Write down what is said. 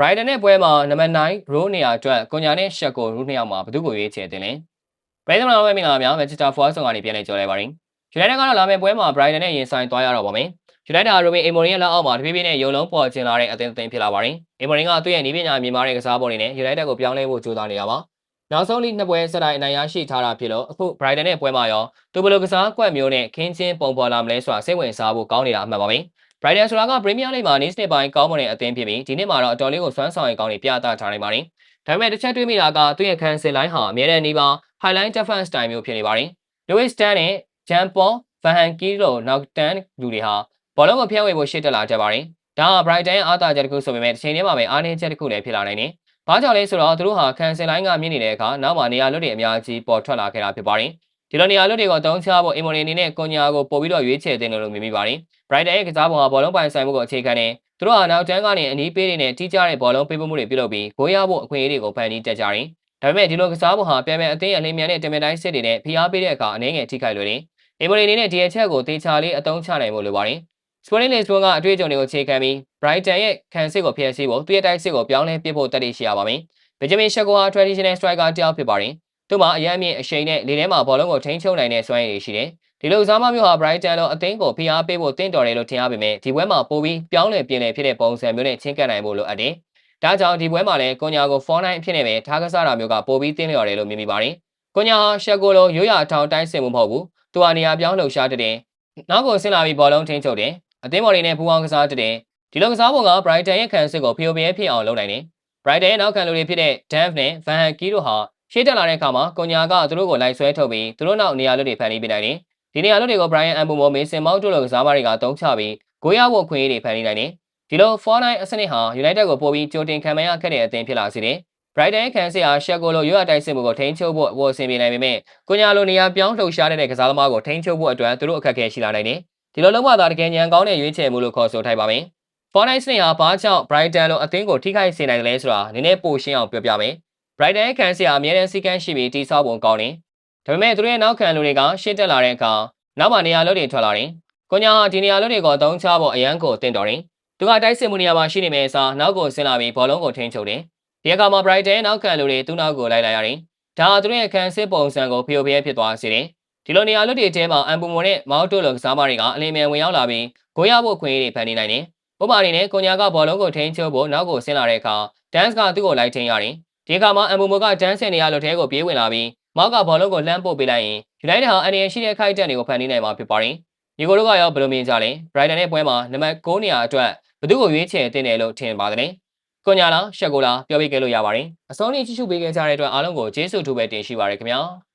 Brighton နဲ့ပွဲမှာနံပါတ်9 row နေရာအတွက်ကွန်ညာနဲ့ရှက်ကို row နှစ်ယောက်မှာဘယ်သူကိုရွေးချယ်တင်လဲ။ Brighton မှာပဲမင်္ဂလာပါများ Manchester Forest ကနေပြန်လည်ကြော်လိုက်ပါရင် United ကတော့လာမယ့်ပွဲမှာ Brighton နဲ့ရင်ဆိုင်သွားရတော့ပါမယ်။ United ဟာ Ruben Amorim ရဲ့လက်အောက်မှာတဖြည်းဖြည်းနဲ့ရုံလုံးပေါ်ကျင်လာတဲ့အသင်းအသင်းဖြစ်လာပါတယ်။ Amorim ကသူ့ရဲ့နီးပညာမြင်မာတဲ့ကစားပုံတွေနဲ့ United ကိုပြောင်းလဲဖို့ကြိုးစားနေတာပါ။နောက်ဆုံးလိနှစ်ပွဲဆက်တိုက်အနိုင်ရရှိထားတာဖြစ်လို့အခု Brighton နဲ့ပွဲမှာရောသူဘယ်လိုကစားကွက်မျိုးနဲ့ခင်းချင်းပုံပေါ်လာမလဲဆိုတာစိတ်ဝင်စားဖို့ကောင်းနေတာအမှန်ပါပဲ။ Brighton ဆိုတာက Premier League မှာ နေ့စဉ်ပိုင်းကောင်းမွန်တဲ့အသင်းဖြစ်ပြီးဒီနှစ်မှာတော့အတော်လေးကိုစွမ်းဆောင်ရည်ကောင်းတွေပြသထားနိုင်ပါတယ်။ဒါပေမဲ့တစ်ချက်တွေးမိတာကသူ့ရဲ့ခံစစ်လိုင်းဟာအများနဲ့နီးပါး highline defense style မျိုးဖြစ်နေပါတယ်။ Lewis Tan နဲ့ Jean Paul Van Hecke တို့နောက်တန်းလူတွေဟာဘောလုံးကိုဖျက်ဝေဖို့ရှေ့တက်လာကြပါတယ်။ဒါဟာ Brighton ရဲ့အားသာချက်တစ်ခုဆိုပေမဲ့တစ်ချိန်တည်းမှာပဲအားနည်းချက်တစ်ခုလည်းဖြစ်လာနိုင်တယ်။ဘာကြောင့်လဲဆိုတော့သူတို့ဟာခံစစ်လိုင်းကမြင့်နေတဲ့အခါနောက်မှာနေရာလွတ်တွေအများကြီးပေါ်ထွက်လာခဲ့တာဖြစ်ပါတယ်။ ဒီလိုနေရာလွတ်တွေကိုအသုံးချဖို့အင်မိုရီအနေနဲ့ကွန်ညာကိုပို့ပြီးတော့ရွေးချယ်တင်တယ်လို့မြင်မိပါတယ်။ Brighton ရဲ့ကစားပုံဟာဘောလုံးပိုင်ဆိုင်မှုကိုအခြေခံနေသူတို့ဟာနောက်တန်းကနေအနီးပေးနေတဲ့ထိကြတဲ့ဘောလုံးပေးပို့မှုတွေပြုလုပ်ပြီးဂိုးရဖို့အခွင့်အရေးတွေကိုဖန်တီးတက်ကြတယ်။ဒါပေမဲ့ဒီလိုကစားပုံဟာပြန်ပြန်အသင်းရဲ့အလင်းမြန်တဲ့တင်မန်တိုင်းစစ်တွေနဲ့ဖိအားပေးတဲ့အခါအနေငယ်ထိခိုက်လွယ်တယ်။အင်မိုရီအနေနဲ့ဒီအချက်ကိုတေချာလေးအသုံးချနိုင်ဖို့လိုပါတယ်။ Sporting Lisbon ကအတွေ့အကြုံတွေကိုအခြေခံပြီး Brighton ရဲ့ခံစစ်ကိုဖျက်ဆီးဖို့သူ့ရဲ့တိုက်စစ်ကိုပြောင်းလဲပြဖို့တတ်သိရှိရပါမယ်။ Benjamin Sheko ဟာ traditional striker တယောက်ဖြစ်ပါတယ်။ သူ့မှာအရန်အမြင့်အရှိန်နဲ့လေထဲမှာဘောလုံးကိုထိန်းချုပ်နိုင်တဲ့စွမ်းရည်တွေရှိတယ်။ဒီလိုစားမမျိုးဟာ Brighton လိုအသင်းကိုဖိအားပေးဖို့တင့်တော်တယ်လို့ထင်ရပေမဲ့ဒီပွဲမှာပိုပြီးပြောင်းလဲပြင်လဲဖြစ်တဲ့ပုံစံမျိုးနဲ့ချင်းကပ်နိုင်ဖို့လိုအပ်တယ်။ဒါကြောင့်ဒီပွဲမှာလည်းကွန်ညာကို4-9အဖြစ်နဲ့ပဲထားကစားတာမျိုးကပိုပြီးတင်းလျော်တယ်လို့မြင်မိပါတယ်။ကွန်ညာဟာရှက်ကိုလိုရိုးရာအထောင်တိုင်းစင်မှုမဟုတ်ဘူး။သူဟာနေရာပြောင်းလှုပ်ရှားတဲ့နောက်ကိုဆင်းလာပြီးဘောလုံးထိန်းချုပ်တယ်။အသင်းမော်တွေနဲ့ပူးပေါင်းကစားတဲ့ဒီလိုကစားပုံက Brighton ရဲ့ခံစစ်ကိုဖျို့ဖျဲဖြစ်အောင်လုပ်နိုင်တယ်။ Brighton ရဲ့နောက်ခံလူတွေဖြစ်တဲ့ Danf နဲ့ Van Hecke တို့ဟာ ရှေ့တက်လာတဲ့အခါမှာကွန်ညာကသူတို့ကိုလိုက်ဆွဲထုတ်ပြီးသူတို့နောက်နေရာလွတ်တွေဖန်တီးပေးနိုင်တယ်။ဒီနေရာလွတ်တွေကို Brian Mbumo မေဆင်မောက်တို့လိုကစားမတွေကတုံးချပြီးဂိုးရဖို့ခွင့်ရတွေဖန်တီးနိုင်တယ်။ဒီလို4-9အစနစ်ဟာ United ကိုပိုပြီးကြိုတင်ခံမရခဲ့တဲ့အသင်းဖြစ်လာစေတယ်။ Brighton ရဲ့ခံစစ်ဟာရှက်ကိုလိုရွရတိုက်စစ်မှုကိုထိန်းချုပ်ဖို့အပေါ်အဆင်ပြေနိုင်ပေမဲ့ကွန်ညာလိုနေရာပြောင်းလှုပ်ရှားတဲ့ကစားသမားကိုထိန်းချုပ်ဖို့အတွက်သူတို့အခက်အခဲရှိလာနိုင်တယ်။ဒီလိုလုံးဝသာတကယ်ညံကောင်းတဲ့ရွေးချယ်မှုလို့ခေါ်ဆိုထိုက်ပါမယ်။ Fortnite စနစ်ဟာဘာကြောင့် Brighton လိုအသင်းကိုထိခိုက်စေနိုင်တယ်လဲဆိုတာနည်းနည်းပိုရှင်းအောင်ပြောပြမယ်။ Brighton ရဲ့ခံစစ်ဟာအများနဲ့စီကန်းရှိပြီးတိဆောက်ပုံကောင်းတယ်။ဒါပေမဲ့သူတို့ရဲ့နောက်ခံလူတွေကရှေ့တက်လာတဲ့အခါနောက်မှနေရာလွတ်တွေထွက်လာတယ်။ကွန်ညာဟာဒီနေရာလွတ်တွေကိုအသုံးချဖို့အရန်ကိုတင့်တော်တယ်။သူကတိုက်စစ်မှုနေရာမှာရှိနေမယ့်အစားနောက်ကိုဆင်းလာပြီးဘောလုံးကိုထိန်းချုပ်တယ်။ဒီအခါမှာ Brighton ရဲ့နောက်ခံလူတွေသူ့နောက်ကိုလိုက်လာရတယ်။ဒါဟာသူတို့ရဲ့ခံစစ်ပုံစံကိုဖျို့ဖျဲဖြစ်သွားစေတယ်။ဒီလိုနေရာလွတ်တွေထဲမှာအမ်ပူမိုနဲ့မောက်တိုလိုကစားမတွေကအလင်းမြန်ဝင်ရောက်လာပြီးဂိုးရဖို့ခွင့်ရတွေဖန်တီးနိုင်တယ်။ဥပမာအနေနဲ့ကွန်ညာကဘောလုံးကိုထိန်းချုပ်ဖို့နောက်ကိုဆင်းလာတဲ့အခါဒန်းစ်ကသူ့ကိုလိုက်ထိန်းရတယ်။ ဒီအခါမှာအမ်ပူမိုကဒန်းစ်ရဲ့နေရာလွတ်ထဲကိုပြေးဝင်လာပြီးမောက်ကဘောလုံးကိုလှမ်းပို့ပေးလိုက်ရင် United ဟာအန်ရရှိတဲ့ခိုက်တက်တွေကိုဖန်တီးနိုင်မှာဖြစ်ပါတယ်။ဒီကိုတို့ကရောဘယ်လိုမြင်ကြလဲ Brighton ရဲ့ပွဲမှာနံပါတ်9နေရာအတွက်ဘယ်သူ့ကိုရွေးချယ်တင်တယ်လို့ထင်ပါတယ်။ကွန်ညာလားရှက်ကိုလားပြောပြခဲ့လို့ရပါတယ်။အစောနေ့ကြည့်ရှုပေးခဲ့ကြတဲ့အတွက်အားလုံးကိုကျေးဇူးတူပဲတင်ရှိပါရခင်ဗျာ။